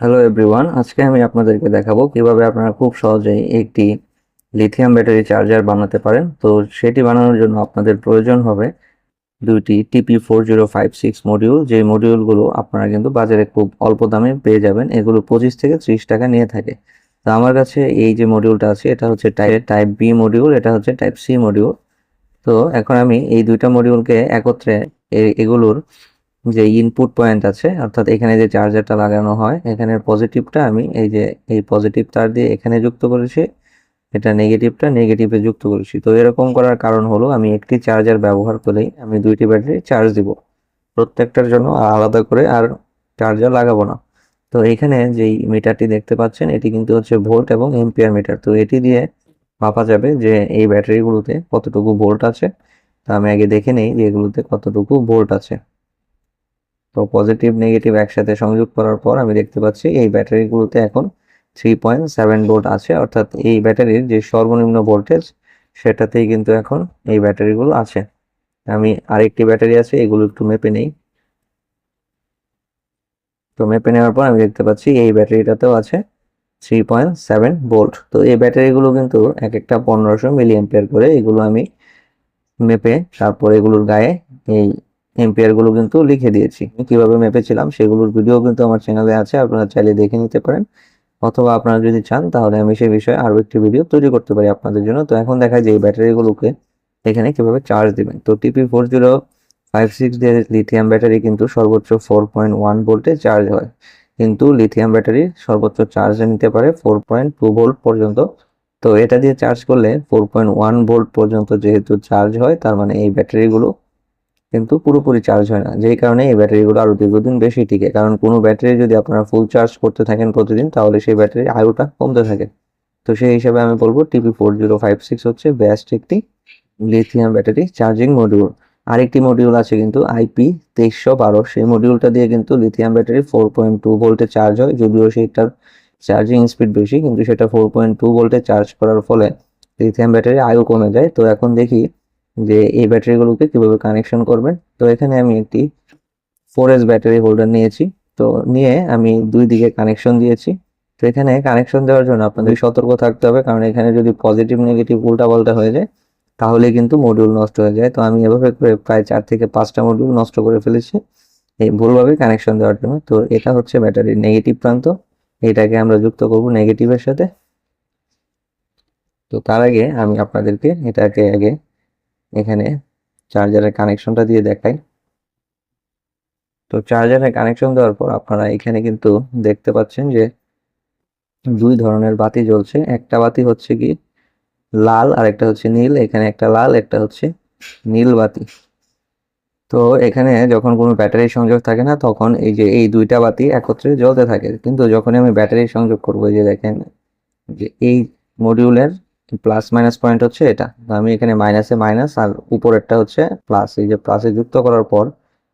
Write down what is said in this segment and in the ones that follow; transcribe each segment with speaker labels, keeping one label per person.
Speaker 1: Hello everyone আজকে আমি আপনাদেরকে দেখাবো কীভাবে আপনারা খুব সহজেই একটি লিথিয়াম ব্যাটারি চার্জার বানাতে পারেন। তো সেটি বানানোর জন্য আপনাদের প্রয়োজন হবে দুইটি TP four zero five six module যে মডিউলগুলো আপনারা কিন্তু বাজারে খুব অল্প দামে পেয়ে যাবেন, এগুলো পঁচিশ থেকে ত্রিশ টাকা নিয়ে থাকে। তো আমার কাছে এই যে মডিউলটা আছে, এটা হচ্ছে টাইপ টাইপ বি মডিউল এটা হচ্ছে টাইপ সি মডিউল তো এখন আমি এই দুইটা মডিউলকে একত্রে এগুলোর যে ইনপুট পয়েন্ট আছে, অর্থাৎ এখানে যে চার্জারটা লাগানো হয়, এখানের পজিটিভটা আমি এই যে, এই পজিটিভ তার দিয়ে এখানে যুক্ত করেছি, এটা নেগেটিভটা নেগেটিভে যুক্ত করেছি। তো এরকম করার কারণ হলো, আমি একটি চার্জার ব্যবহার করেই আমি দুইটি ব্যাটারি চার্জ দিব। প্রত্যেকটার জন্য আলাদা করে আর চার্জার লাগাবো না। তো এখানে যেই মিটারটি দেখতে পাচ্ছেন, এটি কিন্তু হচ্ছে ভোল্ট এবং এম্পিয়ার মিটার তো এটি দিয়ে মাপা যাবে যে এই ব্যাটারিগুলোতে কতটুকু ভোল্ট আছে। তো আমি আগে দেখে নেই যে এগুলোতে কতটুকু ভোল্ট আছে। তো পজিটিভ নেগেটিভ একসাথে সংযোগ করার পর আমি দেখতে পাচ্ছি এই ব্যাটারিগুলোতে এখন থ্রি পয়েন্ট সেভেন ভোল্ট আছে। অর্থাৎ এই ব্যাটারির যে সর্বনিম্ন ভোল্টেজ সেটাতেই কিন্তু এখন এই ব্যাটারিগুলো আছে। আমি আরেকটি ব্যাটারি আছে, এগুলো একটু মেপে নেই। তো মেপে নেওয়ার পর আমি দেখতে পাচ্ছি এই ব্যাটারিটাতেও আছে থ্রি পয়েন্ট সেভেন ভোল্ট তো এই ব্যাটারিগুলো কিন্তু এক একটা পনেরোশো মিলি এম্পিয়ার করে এগুলো আমি মেপে তারপর এগুলোর গায়ে এই এম্পিয়ারগুলো কিন্তু লিখে দিয়েছি। কীভাবে মেপেছিলাম সেগুলোর ভিডিও কিন্তু আমার চ্যানেলে আছে, আপনারা চাইলে দেখে নিতে পারেন। অথবা আপনারা যদি চান, তাহলে আমি সেই বিষয়ে আরও একটি ভিডিও তৈরি করতে পারি আপনাদের জন্য। তো এখন দেখা যায় এই ব্যাটারিগুলোকে এখানে কীভাবে চার্জ দিবেন। তো TP four zero five six দিয়ে লিথিয়াম ব্যাটারি কিন্তু সর্বোচ্চ ফোর পয়েন্ট ওয়ান ভোল্টে চার্জ হয়। কিন্তু লিথিয়াম ব্যাটারি সর্বোচ্চ চার্জ নিতে পারে ফোর পয়েন্ট টু ভোল্ট পর্যন্ত। তো এটা দিয়ে চার্জ করলে ফোর পয়েন্ট ওয়ান ভোল্ট পর্যন্ত যেহেতু চার্জ হয়, তার মানে এই ব্যাটারিগুলো কিন্তু পুরোপুরি চার্জ হয় না। যেই কারণে এই ব্যাটারিগুলো আরও দীর্ঘদিন বেশি টিকে। কারণ কোনো ব্যাটারি যদি আপনারা ফুল চার্জ করতে থাকেন প্রতিদিন, তাহলে সেই ব্যাটারির আয়ুটা কমতে থাকে। তো সেই হিসাবে আমি বলব TP four zero five six হচ্ছে বেস্ট একটি লিথিয়াম ব্যাটারি চার্জিং মডিউল আরেকটি মডিউল আছে কিন্তু আইপি তেইশশো বারো। সেই মডিউলটা দিয়ে কিন্তু lithium battery four point two ভোল্টে চার্জ হয়, যদিও সেইটার চার্জিং স্পিড বেশি, কিন্তু সেটা ফোর পয়েন্ট টু ভোল্টে চার্জ করার ফলে লিথিয়াম ব্যাটারি আয়ু কমে যায়। তো এখন দেখি যে এই ব্যাটারিগুলোকে কীভাবে কানেকশন করবেন? তো এখানে আমি একটি ফোর এস ব্যাটারি হোল্ডার নিয়েছি। তো নিয়ে আমি দুই দিকে কানেকশন দিয়েছি। তো এখানে কানেকশন দেওয়ার জন্য আপনাদের সতর্ক থাকতে হবে, কারণ এখানে যদি পজিটিভ নেগেটিভ উল্টা পাল্টা হয়ে যায়, তাহলে কিন্তু মডিউল নষ্ট হয়ে যায়। তো আমি এভাবে করে প্রায় চার থেকে পাঁচটা মডিউল নষ্ট করে ফেলেছি এই ভুলভাবে কানেকশন দেওয়ার জন্য। তো এটা হচ্ছে ব্যাটারির নেগেটিভ প্রান্ত। এটাকে আমরা যুক্ত করব নেগেটিভের সাথে। তো তার আগে আমি আপনাদেরকে এটাকে আগে এখানে চার্জারের কানেকশনটা দিয়ে দেখাই। তো চার্জারের কানেকশন দেওয়ার পর আপনারা এখানে কিন্তু দেখতে পাচ্ছেন যে দুই ধরনের বাতি জ্বলছে। একটা বাতি হচ্ছে কি লাল আর একটা হচ্ছে নীল। এখানে একটা লাল, একটা হচ্ছে নীল বাতি। তো এখানে যখন কোনো ব্যাটারি সংযোগ থাকে না, তখন এই যে এই দুইটা বাতি একত্রে জ্বলতে থাকে। কিন্তু যখন আমি ব্যাটারি সংযোগ করব যে দেখেন যে এই মডিউলের প্লাস মাইনাস পয়েন্ট হচ্ছে এটা। আমি এখানে মাইনাসে মাইনাস আর উপরেরটা হচ্ছে প্লাস এই যে প্লাসে যুক্ত করার পর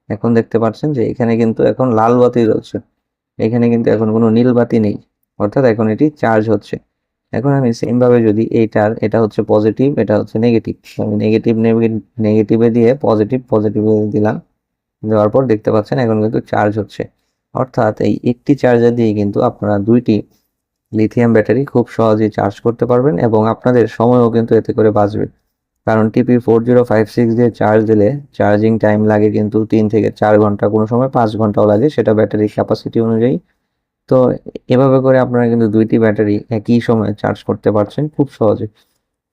Speaker 1: এখন দেখতে পাচ্ছেন যে এখানে কিন্তু এখন লাল বাতি রয়েছে এখানে কিন্তু এখন কোনো নীল বাতি নেই। অর্থাৎ এখন এটি চার্জ হচ্ছে। এখন আমি সেম ভাবে যদি এইটার, এটা হচ্ছে পজিটিভ এটা হচ্ছে নেগেটিভ আমি নেগেটিভ নেগেটিভে দিয়ে পজিটিভ পজিটিভে দিলাম। দেওয়ার পর দেখতে পাচ্ছেন এখন কিন্তু চার্জ হচ্ছে। অর্থাৎ এই একটি চার্জার দিয়ে কিন্তু আপনারা দুইটি লিথিয়াম ব্যাটারি খুব সহজেই চার্জ করতে পারবেন এবং আপনাদের সময়ও কিন্তু এতে করে বাঁচবে। কারণ TP four zero five six দিয়ে চার্জ দিলে চার্জিং টাইম লাগে কিন্তু তিন থেকে চার ঘণ্টা, কোনো সময় পাঁচ ঘন্টাও লাগে সেটা ব্যাটারি ক্যাপাসিটি অনুযায়ী। তো এভাবে করে আপনারা কিন্তু দুইটি ব্যাটারি একই সময়ে চার্জ করতে পারছেন খুব সহজে।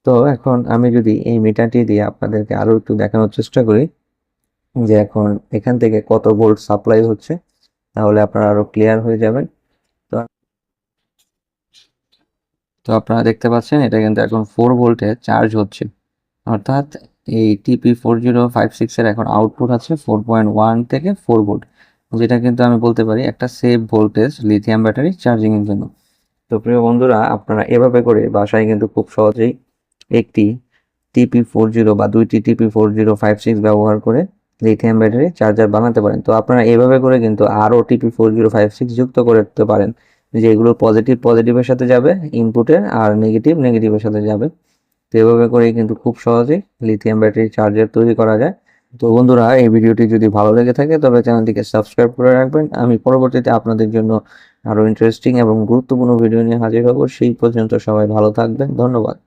Speaker 1: তো এখন আমি যদি এই মিটারটি দিয়ে আপনাদেরকে আরও একটু দেখানোর চেষ্টা করি, যে এখন এখান থেকে কত ভোল্ট সাপ্লাই হচ্ছে, তাহলে আপনারা আরও ক্লিয়ার হয়ে যাবেন তো তো আপনারা দেখতে পাচ্ছেন, এটা কিন্তু এখন ফোর ভোল্টে চার্জ হচ্ছে। অর্থাৎ এই টিপি ফোর জিরো ফাইভ সিক্সের এখন আউটপুট আছে ফোর পয়েন্ট ওয়ান থেকে ফোর ভোল্ট যেটা কিন্তু আমি বলতে পারি একটা সেভ ভোল্টেজ লিথিয়াম ব্যাটারি চার্জিংয়ের জন্য। তো প্রিয় বন্ধুরা, আপনারা এভাবে করে বাসায় কিন্তু খুব সহজেই একটি টিপি ফোর জিরো বা দুইটি TP four zero five six ব্যবহার করে লিথিয়াম ব্যাটারি চার্জার বানাতে পারেন। তো আপনারা এভাবে করে কিন্তু আরও TP four zero five six যুক্ত করতে পারেন। যেগুলো পজিটিভ পজিটিভের সাথে যাবে ইনপুটের আর নেগেটিভ নেগেটিভের সাথে যাবে। তো এভাবে করে কিন্তু খুব সহজেই লিথিয়াম ব্যাটারি চার্জার তৈরি করা যায়। তো বন্ধুরা, এই ভিডিওটি যদি ভালো লেগে থাকে, তবে চ্যানেলটিকে সাবস্ক্রাইব করে রাখবেন। আমি পরবর্তীতে আপনাদের জন্য আরও ইন্টারেস্টিং এবং গুরুত্বপূর্ণ ভিডিও নিয়ে হাজির হব। সেই পর্যন্ত সবাই ভালো থাকবেন। ধন্যবাদ।